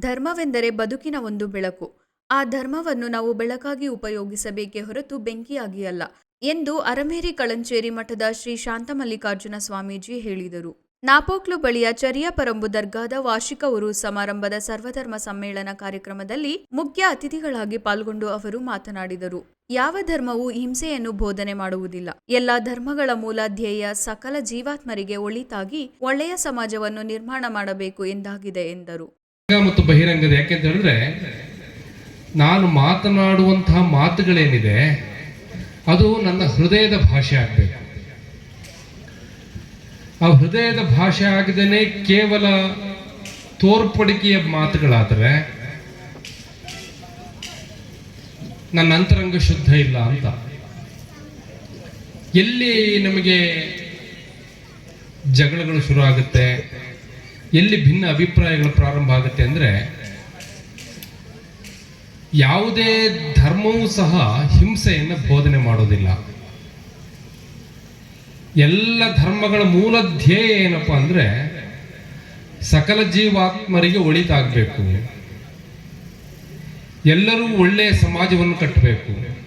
ಧರ್ಮವೆಂದರೆ ಬದುಕಿನ ಒಂದು ಬೆಳಕು. ಆ ಧರ್ಮವನ್ನು ನಾವು ಬೆಳಕಾಗಿ ಉಪಯೋಗಿಸಬೇಕೇ ಹೊರತು ಬೆಂಕಿಯಾಗಿ ಅಲ್ಲ ಎಂದು ಅರಮೇರಿ ಕಳಂಚೇರಿ ಮಠದ ಶ್ರೀ ಶಾಂತಮಲ್ಲಿಕಾರ್ಜುನ ಸ್ವಾಮೀಜಿ ಹೇಳಿದರು. ನಾಪೋಕ್ಲು ಬಳಿಯ ಚರಿಯಪರಂಬು ದರ್ಗಾದ ವಾರ್ಷಿಕ ಉರು ಸಮಾರಂಭದ ಸರ್ವಧರ್ಮ ಸಮ್ಮೇಳನ ಕಾರ್ಯಕ್ರಮದಲ್ಲಿ ಮುಖ್ಯ ಅತಿಥಿಗಳಾಗಿ ಪಾಲ್ಗೊಂಡು ಅವರು ಮಾತನಾಡಿದರು. ಯಾವ ಧರ್ಮವು ಹಿಂಸೆಯನ್ನು ಬೋಧನೆ ಮಾಡುವುದಿಲ್ಲ. ಎಲ್ಲ ಧರ್ಮಗಳ ಮೂಲ ಧ್ಯೇಯ ಸಕಲ ಜೀವಾತ್ಮರಿಗೆ ಒಳಿತಾಗಿ ಒಳ್ಳೆಯ ಸಮಾಜವನ್ನು ನಿರ್ಮಾಣ ಮಾಡಬೇಕು ಎಂದಾಗಿದೆ ಎಂದರು. ಮತ್ತು ಬಹಿರಂಗದ ಯಾಕೆಂತ ಹೇಳಿದ್ರೆ ನಾನು ಮಾತನಾಡುವಂತಹ ಮಾತುಗಳೇನಿದೆ, ಅದು ನನ್ನ ಹೃದಯದ ಭಾಷೆ ಆಗಬೇಕು. ಆ ಹೃದಯದ ಭಾಷೆ ಆಗದೇನೆ ಕೇವಲ ತೋರ್ಪಡಿಕೆಯ ಮಾತುಗಳಾದರೆ ನನ್ನ ಅಂತರಂಗ ಶುದ್ಧ ಇಲ್ಲ ಅಂತ. ಎಲ್ಲಿ ನಮಗೆ ಜಗಳಗಳು ಶುರು ಆಗುತ್ತೆ ಎಲ್ಲಿ ಭಿನ್ನ ಅಭಿಪ್ರಾಯಗಳು ಪ್ರಾರಂಭ ಆಗುತ್ತೆ ಅಂದರೆ ಯಾವುದೇ ಧರ್ಮವೂ ಸಹ ಹಿಂಸೆಯನ್ನು ಬೋಧನೆ ಮಾಡೋದಿಲ್ಲ. ಎಲ್ಲ ಧರ್ಮಗಳ ಮೂಲ ಧ್ಯೇಯ ಏನಪ್ಪ ಅಂದ್ರೆ ಸಕಲ ಜೀವಾತ್ಮರಿಗೆ ಒಳಿತಾಗಬೇಕು. ಎಲ್ಲರೂ ಒಳ್ಳೆಯ ಸಮಾಜವನ್ನು ಕಟ್ಟಬೇಕು.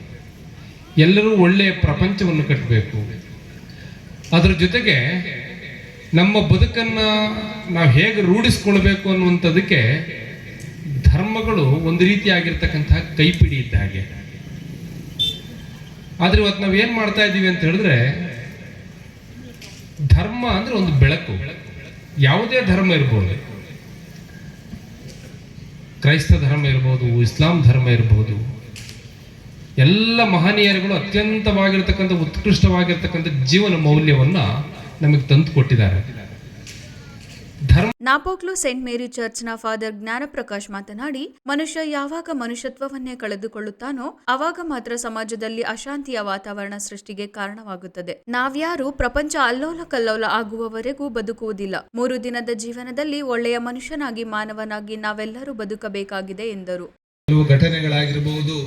ಎಲ್ಲರೂ ಒಳ್ಳೆಯ ಪ್ರಪಂಚವನ್ನು ಕಟ್ಟಬೇಕು. ಅದರ ಜೊತೆಗೆ ನಮ್ಮ ಬದುಕನ್ನು ನಾವು ಹೇಗೆ ರೂಢಿಸ್ಕೊಳ್ಬೇಕು ಅನ್ನುವಂಥದ್ದಕ್ಕೆ ಧರ್ಮಗಳು ಒಂದು ರೀತಿಯಾಗಿರ್ತಕ್ಕಂತಹ ಕೈಪಿಡಿ ಇದ್ದ ಹಾಗೆ. ಆದ್ರೆ ಇವತ್ತು ನಾವು ಏನು ಮಾಡ್ತಾ ಇದ್ದೀವಿ ಅಂತ ಹೇಳಿದ್ರೆ, ಧರ್ಮ ಅಂದ್ರೆ ಒಂದು ಬೆಳಕು. ಯಾವುದೇ ಧರ್ಮ ಇರ್ಬೋದು. ಕ್ರೈಸ್ತ ಧರ್ಮ ಇರ್ಬೋದು, ಇಸ್ಲಾಂ ಧರ್ಮ ಇರ್ಬೋದು, ಎಲ್ಲ ಮಹನೀಯರುಗಳು ಅತ್ಯಂತವಾಗಿರ್ತಕ್ಕಂಥ, ಉತ್ಕೃಷ್ಟವಾಗಿರ್ತಕ್ಕಂಥ ಜೀವನ ಮೌಲ್ಯವನ್ನ ನಮಗೆ ತಂದು ಕೊಟ್ಟಿದ್ದಾರೆ. ನಾಪೋಕ್ಲು ಸೆಂಟ್ ಮೇರಿ ಚರ್ಚ್ನ ಫಾದರ್ ಜ್ಞಾನಪ್ರಕಾಶ್ ಮಾತನಾಡಿ ಮನುಷ್ಯ ಯಾವಾಗ ಮನುಷ್ಯತ್ವವನ್ನೇ ಕಳೆದುಕೊಳ್ಳುತ್ತಾನೋ ಅವಾಗ ಮಾತ್ರ ಸಮಾಜದಲ್ಲಿ ಅಶಾಂತಿಯ ವಾತಾವರಣ ಸೃಷ್ಟಿಗೆ ಕಾರಣವಾಗುತ್ತದೆ. ನಾವ್ಯಾರು ಪ್ರಪಂಚ ಅಲ್ಲೋಲ ಕಲ್ಲೋಲ ಆಗುವವರೆಗೂ ಬದುಕುವುದಿಲ್ಲ. ಮೂರು ದಿನದ ಜೀವನದಲ್ಲಿ ಒಳ್ಳೆಯ ಮನುಷ್ಯನಾಗಿ ಮಾನವನಾಗಿ ನಾವೆಲ್ಲರೂ ಬದುಕಬೇಕಾಗಿದೆ ಎಂದರು. ಕೆಲವು ಘಟನೆಗಳಾಗಿರಬಹುದು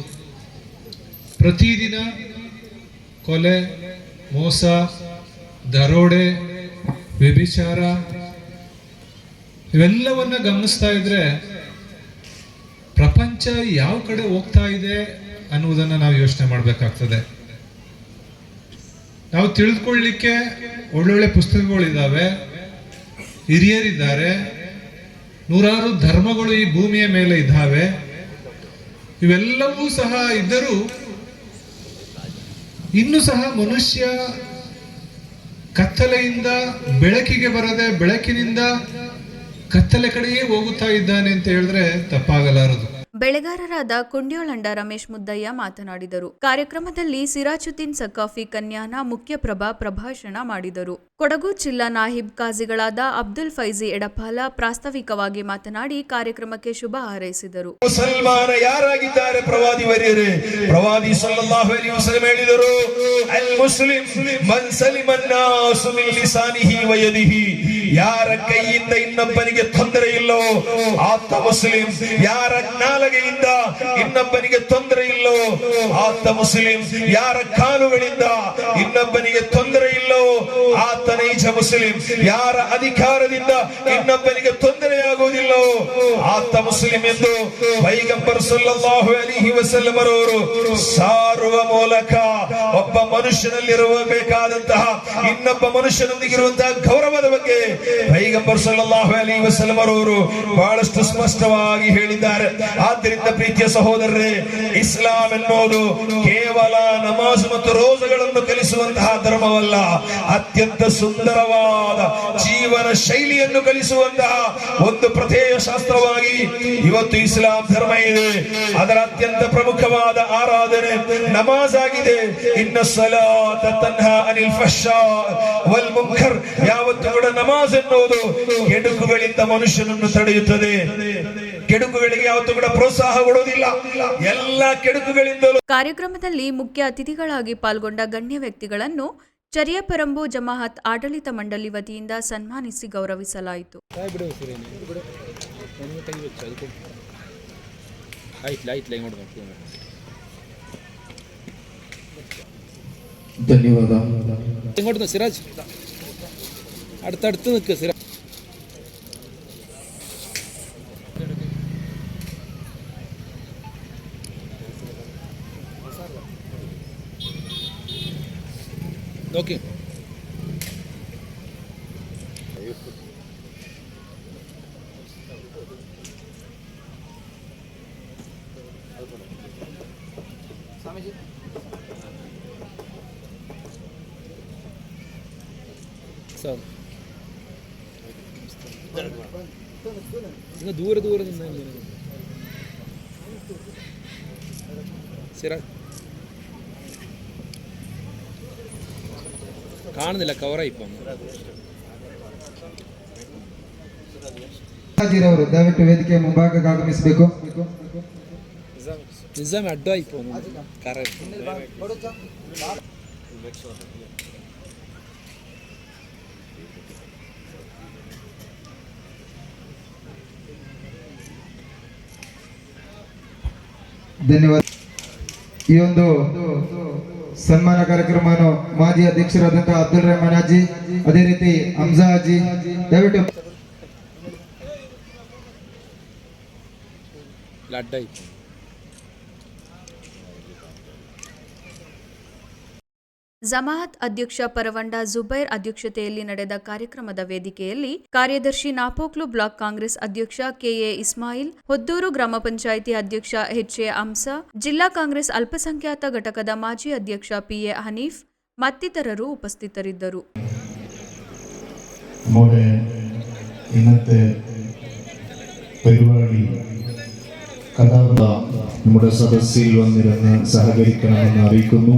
ಪ್ರತಿದಿನ ಕೊಲೆ ಮೋಸ ದರೋಡೆ, ವ್ಯಭಿಚಾರ, ಇವೆಲ್ಲವನ್ನ ಗಮನಿಸ್ತಾ ಇದ್ರೆ ಪ್ರಪಂಚ ಯಾವ ಕಡೆ ಹೋಗ್ತಾ ಇದೆ ಅನ್ನುವುದನ್ನ ನಾವು ಯೋಚನೆ ಮಾಡಬೇಕಾಗ್ತದೆ. ನಾವು ತಿಳಿದುಕೊಳ್ಳಿಕ್ಕೆ ಒಳ್ಳೊಳ್ಳೆ ಪುಸ್ತಕಗಳಿದ್ದಾವೆ ಹಿರಿಯರಿದ್ದಾರೆ, ನೂರಾರು ಧರ್ಮಗಳು ಈ ಭೂಮಿಯ ಮೇಲೆ ಇದ್ದಾವೆ ಇವೆಲ್ಲವೂ ಸಹ ಇದ್ದರೂ ಇನ್ನು ಸಹ ಮನುಷ್ಯ ಕತ್ತಲೆಯಿಂದ ಬೆಳಕಿಗೆ ಬರದೆ ಬೆಳಕಿನಿಂದ ಕತ್ತಲೆ ಕಡೆಯೇ ಹೋಗುತ್ತಾ ಇದ್ದಾನೆ ಅಂತ ಹೇಳಿದ್ರೆ ತಪ್ಪಾಗಲಾರದು. ಬೆಳೆಗಾರರಾದ ಕುಂಡ್ಯೋಳಂಡ ರಮೇಶ್ ಮುದ್ದಯ್ಯ ಮಾತನಾಡಿದರು. ಕಾರ್ಯಕ್ರಮದಲ್ಲಿ ಸಿರಾಜುದ್ದೀನ್ ಸಕಾಫಿ ಕನ್ಯಾನ, ಮುಖ್ಯಪ್ರಭಾ ಪ್ರಭಾಷಣ ಮಾಡಿದರು. ಕೊಡಗು ಜಿಲ್ಲಾ ನಾಹಿಬ್ ಕಾಜಿಗಳಾದ ಅಬ್ದುಲ್ ಫೈಜಿ ಎಡಪಾಲ ಪ್ರಾಸ್ತಾವಿಕವಾಗಿ ಮಾತನಾಡಿ ಕಾರ್ಯಕ್ರಮಕ್ಕೆ ಶುಭ ಹಾರೈಸಿದರು. ಮುಸಲ್ಮಾನ ಯಾರಾಗಿದ್ದಾರೆ ಪ್ರವಾದಿ ಪ್ರವಾದಿ ಸಲ್ಲಲ್ಲಾಹು ಹೇಳಿದರು, ಅಲ್ ಮುಸ್ಲಿಂ ಮನ್ ಸಲಿಮ ನಾಸು ಮಿನ್ ಲಿಸಾನಿಹಿ ವ ಯದಿಹಿ ಯಾರ ಕೈಯಿಂದ ಇನ್ನೊಬ್ಬನಿಗೆ ತೊಂದರೆ ಇಲ್ಲೋ? ಆತ ಮುಸ್ಲಿಂ ಯಾರ ನಾಲಗೆಯಿಂದ ಇನ್ನೊಬ್ಬನಿಗೆ ತೊಂದರೆ ಇಲ್ಲೋ? ಆತ ಮುಸ್ಲಿಂ ಯಾರ ಕಾಲುಗಳಿಂದ ಇನ್ನೊಬ್ಬನಿಗೆ ತೊಂದರೆ ಇಲ್ಲೋ? ಆತ ನೈಜ ಮುಸ್ಲಿಂ. ಯಾರ ಅಧಿಕಾರದಿಂದ ಇನ್ನೊಬ್ಬನಿಗೆ ತೊಂದರೆಯಾಗುವುದಿಲ್ಲೋ ಆತ ಮುಸ್ಲಿಂ ಎಂದು ಪೈಗಂಬರ್ ಸಲ್ಲಲ್ಲಾಹು ಅಲಿಹಿ ವಸಲ್ಲಮರವರು ಸಾರುವ ಮೂಲಕ ಒಬ್ಬ ಮನುಷ್ಯನಲ್ಲಿರುವ ಬೇಕಾದಂತಹ ಇನ್ನೊಬ್ಬ ಮನುಷ್ಯನೊಂದಿಗಿರುವಂತಹ ಗೌರವದ ಬಗ್ಗೆ ಸಲ್ಲಲ್ಲಾಹು ಅಲಿಹಿ ವಸಲ್ಲಮರವರು ಬಹಳಷ್ಟು ಸ್ಪಷ್ಟವಾಗಿ ಹೇಳಿದ್ದಾರೆ. ಆದ್ದರಿಂದ ಪ್ರೀತಿಯ ಸಹೋದರರೇ, ಇಸ್ಲಾಂ ಎನ್ನುವುದು ಕೇವಲ ನಮಾಜ್ ಮತ್ತು ರೋಜಗಳನ್ನು ಕಲಿಸುವಂತಹ ಧರ್ಮವಲ್ಲ. ಅತ್ಯಂತ ಸುಂದರವಾದ ಜೀವನ ಶೈಲಿಯನ್ನು ಕಲಿಸುವಂತಹ ಒಂದು ಪ್ರತ್ಯಯ ಶಾಸ್ತ್ರವಾಗಿ ಇವತ್ತು ಇಸ್ಲಾಂ ಧರ್ಮ ಇದೆ. ಅದರ ಅತ್ಯಂತ ಪ್ರಮುಖವಾದ ಆರಾಧನೆ ನಮಾಜ್ ಆಗಿದೆ ಇನ್ನ ಸಲಾತ ಅನಿಲ್ ಫಶಾ ವಲ್ ಮುನ್ಕರ್ ಯಾವತ್ತು ಕೂಡ ನಮಾಜ್ ಎನ್ನುವುದು ಕೆಡುಕುಗಳಿಂದ ಮನುಷ್ಯನನ್ನು ತಡೆಯುತ್ತದೆ. ಕೆಡುಕುಗಳಿಗೆ ಯಾವತ್ತೂ ಕೂಡ ಪ್ರೋತ್ಸಾಹ ಕೊಡುವುದಿಲ್ಲ. ಎಲ್ಲ ಕೆಡುಕುಗಳಿಂದಲೂ ಕಾರ್ಯಕ್ರಮದಲ್ಲಿ ಮುಖ್ಯ ಅತಿಥಿಗಳಾಗಿ ಪಾಲ್ಗೊಂಡ ಗಣ್ಯ ವ್ಯಕ್ತಿಗಳನ್ನು ಚರಿಯಪರಂಬು ಜಮಾಹತ್ ಆಡಳಿತ ಮಂಡಳಿ ವತಿಯಿಂದ ಸನ್ಮಾನಿಸಿ ಗೌರವಿಸಲಾಯಿತು. ಧನ್ಯವಾದ. Siraj. Tô aqui. Dura, dura, dura, dura. É, é, é. Será? ಕಾಣುದಿಲ್ಲ ಕವರ್ ಆಯ್ತು ಅವರು ದಯವಿಟ್ಟು ವೇದಿಕೆ ಮುಂಭಾಗಕ್ಕೆ ಆಗಮಿಸಬೇಕು ನಿಜಾಮೆ ಅಡ್ಡ ಆಯ್ತು ಕಾರ ಧನ್ಯವಾದ ಈ ಒಂದು ಸನ್ಮಾನ ಕಾರ್ಯಕ್ರಮವನ್ನು ಮಾಜಿ ಅಧ್ಯಕ್ಷರಾದಂತಹ ಅಬ್ದುಲ್ ರೆಹಮಾನ್ ಅಜ್ಜಿ ಅದೇ ರೀತಿ ಹಂಜಾ ಅಜ್ಜಿ ದಯವಿಟ್ಟು ಇಲ್ಲ ಜಮಾಅತ್ ಅಧ್ಯಕ್ಷ ಪರವಂಡ ಜುಬೈರ್ ಅಧ್ಯಕ್ಷತೆಯಲ್ಲಿ ನಡೆದ ಕಾರ್ಯಕ್ರಮದ ವೇದಿಕೆಯಲ್ಲಿ ಕಾರ್ಯದರ್ಶಿ ನಾಪೋಕ್ಲು ಬ್ಲಾಕ್ ಕಾಂಗ್ರೆಸ್ ಅಧ್ಯಕ್ಷ ಕೆಎ ಇಸ್ಮಾಯಿಲ್ ಹೊದ್ದೂರು ಗ್ರಾಮ ಪಂಚಾಯಿತಿ ಅಧ್ಯಕ್ಷ ಎಚ್ಎ ಅಂಸ ಜಿಲ್ಲಾ ಕಾಂಗ್ರೆಸ್ ಅಲ್ಪಸಂಖ್ಯಾತ ಘಟಕದ ಮಾಜಿ ಅಧ್ಯಕ್ಷ ಪಿಎ ಹನೀಫ್ ಮತ್ತಿತರರು ಉಪಸ್ಥಿತರಿದ್ದರು നമ്മുടെ ഇന്നത്തെ പരിപാടി കഥാപത നമ്മുടെ സദസ്സിൽ വന്നിരുന്ന് സഹകരിക്കണമെന്ന് അറിയിക്കുന്നു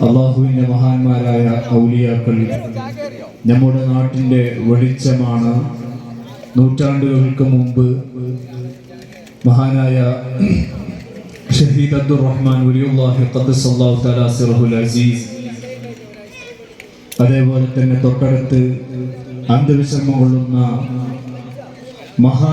അള്ളാഹുവിന്റെ മഹാന്മാരായ ഔലിയാക്കൾ നമ്മുടെ നാട്ടിന്റെ വെളിച്ചമാണ്. നൂറ്റാണ്ടുകൾക്ക് മുമ്പ് മഹാനായ ഷഹീദ് അബ്ദുർ റഹ്മാൻ വലിയുല്ലാഹി ഖദ്ദസ് തആല അസീസ് അതേപോലെ തന്നെ തൊട്ടടുത്ത് അന്ധവിശ്രമം കൊള്ളുന്ന മഹാ